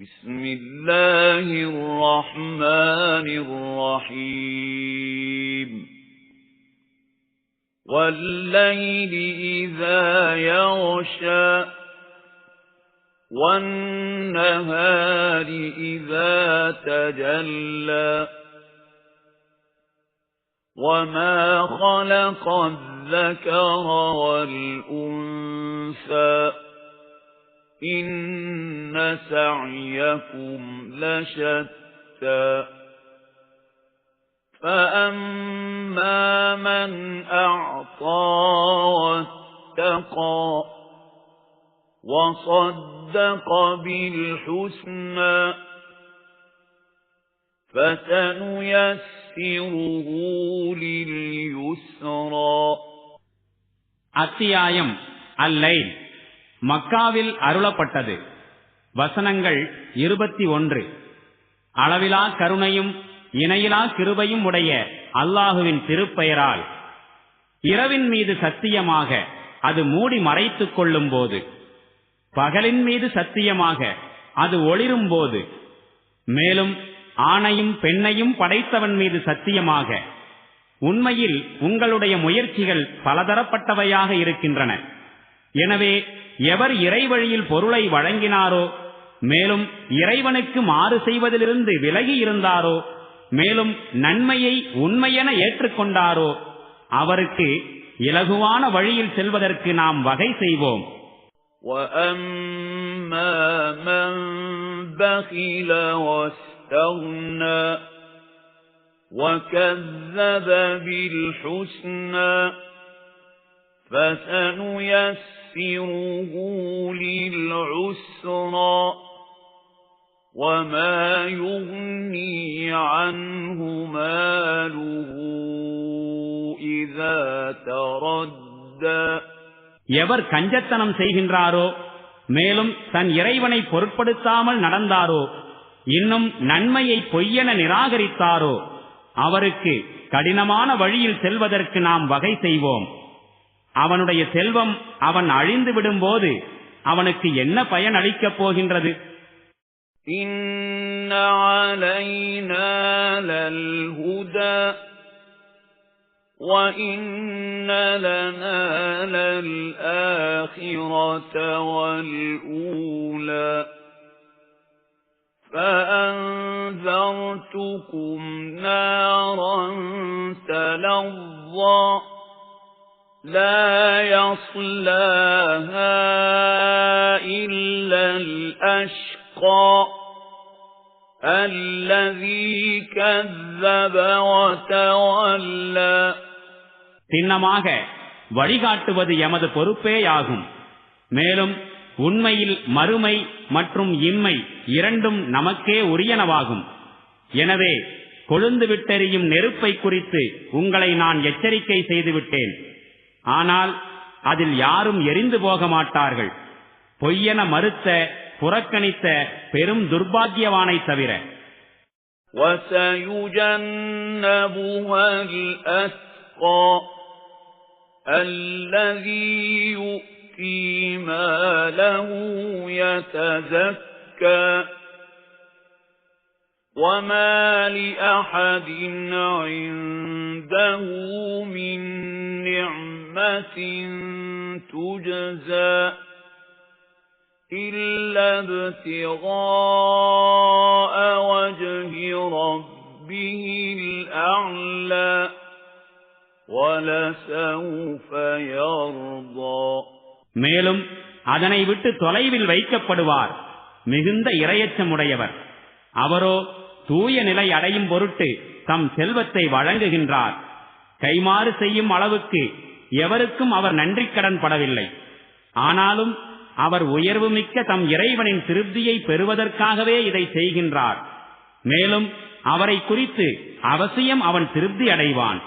بسم الله الرحمن الرحيم. والليل إذا يغشى والنهار إذا تجلى وما خلق الذكر والأنثى إن سعيكم لشتى فأما من أعطى واتقى وصدق بالحسنى فسنيسره لليسرى அத்தியாயம் அல்லைல் மக்காவில் அருளப்பட்டது. வசனங்கள் இருபத்தி ஒன்று. அளவிலா கருணையும் இணையிலா கிருபையும் உடைய அல்லாஹுவின் திருப்பெயரால். இரவின் மீது சத்தியமாக அது மூடி மறைத்துக் கொள்ளும் போது பகலின் மீது சத்தியமாக அது ஒளிரும் போது மேலும் ஆணையும் பெண்ணையும் படைத்தவன் மீது சத்தியமாக உண்மையில் உங்களுடைய முயற்சிகள் பலதரப்பட்டவையாக இருக்கின்றன. எனவே எவர் இறைவழியில் பொருளை வழங்கினாரோ மேலும் இறைவனுக்கு மாறு செய்வதிலிருந்து விலகி இருந்தாரோ மேலும் நன்மையை உண்மையென ஏற்றுக்கொண்டாரோ அவருக்கு இலகுவான வழியில் செல்வதற்கு நாம் வகை செய்வோம் وَأَمَّا مَن بَخِلَ وَاسْتَغْنَى وَكَذَّبَ بِالْحُسْنَى فَسَنُيَسِّرُهُ لِلْعُسْرَى وَمَا يُغْنِي عَنْهُ مَالُهُ إِذَا تَرَدَّى எவர் கஞ்சத்தனம் செய்கின்றாரோ மேலும் தன் இறைவனை பொருட்படுத்தாமல் நடந்தாரோ இன்னும் நன்மையை பொய்யென நிராகரித்தாரோ அவருக்கு கடினமான வழியில் செல்வதற்கு நாம் வகை செய்வோம் அவனுடைய செல்வம் அவன் அழிந்து விடும்போது அவனுக்கு என்ன பயன் அளிக்கப் போகின்றது إِنَّ عَلَيْنَا لَلْهُدَى وَإِنَّ لَنَا لَلْآخِرَةَ وَالْأُولَى فَأَنذَرْتُكُمْ نَارًا تَلَظَّى لَا يَصْلَاهَا إِلَّا الْأَشْقَى الَّذِي كَذَّبَ وَتَوَلَّى சின்னமாக வழிகாட்டுவது எமது பொறுப்பேயாகும் மேலும் உண்மையில் மறுமை மற்றும் இம்மை இரண்டும் நமக்கே உரியனவாகும் எனவே கொழுந்து விட்டெறியும் நெருப்பை குறித்து உங்களை நான் எச்சரிக்கை செய்துவிட்டேன் ஆனால் அதில் யாரும் எரிந்து போக மாட்டார்கள் பொய்யென மறுத்த புறக்கணித்த பெரும் துர்பாக்கியவானை தவிர وَسَيُجَنَّبُهَا الْأَتْقَى الَّذِي يُؤْتِي مَالَهُ يَتَزَكَّى وَمَا لِأَحَدٍ عِندَهُ مِن نِّعْمَةٍ تُجْزَى إِلَّا ابْتِغَاءَ وَجْهِ رَبِّهِ الْأَعْلَى وَلَسَوْفَ يَرْضَى மேலும் அதனை விட்டு தொலைவில் வைக்கப்படுவார் மிகுந்த இரையச்சமுடையவர் அவரோ தூய நிலை அடையும் பொருட்டு தம் செல்வத்தை வழங்குகின்றார் கைமாறு செய்யும் அளவுக்கு எவருக்கும் அவர் நன்றி கடன் படவில்லை. ஆனாலும் அவர் உயர்வுமிக்க தம் இறைவனின் திருப்தியை பெறுவதற்காகவே இதை செய்கின்றார். மேலும் அவரை குறித்து அவசியம் அவன் திருப்தி அடைவான்.